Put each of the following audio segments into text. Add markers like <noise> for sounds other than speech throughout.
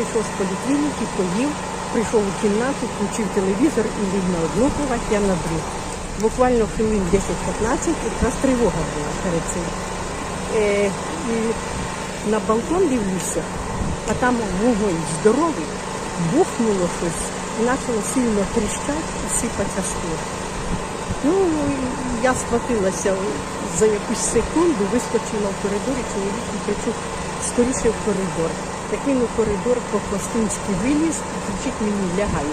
вийшов з поліклініки, поїв, прийшов у кімнату, включив телевізор і ліг на одну кровать, я на другу. Буквально хвилин 10-15, якраз тривога була перед цим. Е, і на балкон дивлюся, а там вогонь здоровий, бухнуло щось і почало сильно тріщати і сипатися шкура. Ну, я схватилася за якусь секунду, вискочила в коридор і чоловіку кричу, скоріше в коридор. Такий у коридор по-пластунськи виліз і кричить мені, лягай.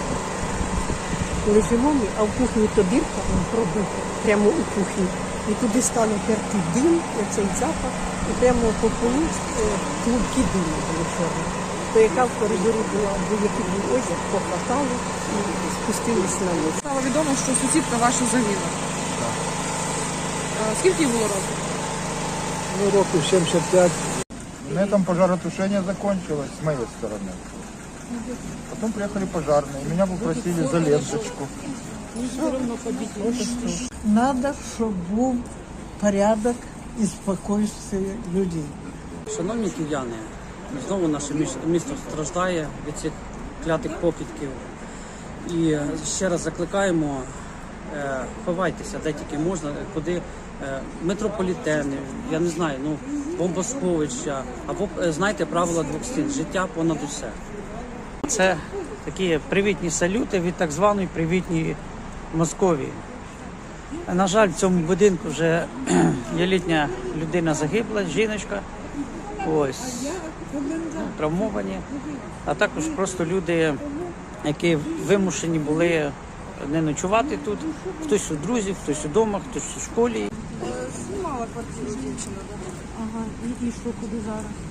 Лежимо ми, а в кухні то дірка он пробита, прямо у кухні. І туди стало терти дим, оцей запах, і прямо по полу е, клубки диму були чорні. То яка в коридорі була, або який був одяг, похватали і спустились на низ. Стало відомо, що сусідка ваша загинула. Е, Скільки їй було років? Ну, років 75. На этом пожаротушение закончилось с моей стороны. Потом приехали пожарные, меня попросили за ленточку. Надо, щоб був порядок і спокійствие людей. Шановні київляни, знову наше міс- місто страждає від цих клятих покидьків. І ще раз закликаємо, е, ховайтеся, де тільки можна, куди е, метрополітени, я не знаю, ну бомбосховища, або е, знайте правила двох стін, життя понад усе. Це такі привітні салюти від так званої привітній Московії. На жаль, в цьому будинку вже <clears throat> є літня людина загибла, жіночка. Ось травмовані, а також просто люди, які вимушені були не ночувати тут. Хтось у друзів, хтось удома, хтось у школі. Ага, і, і що куди зараз?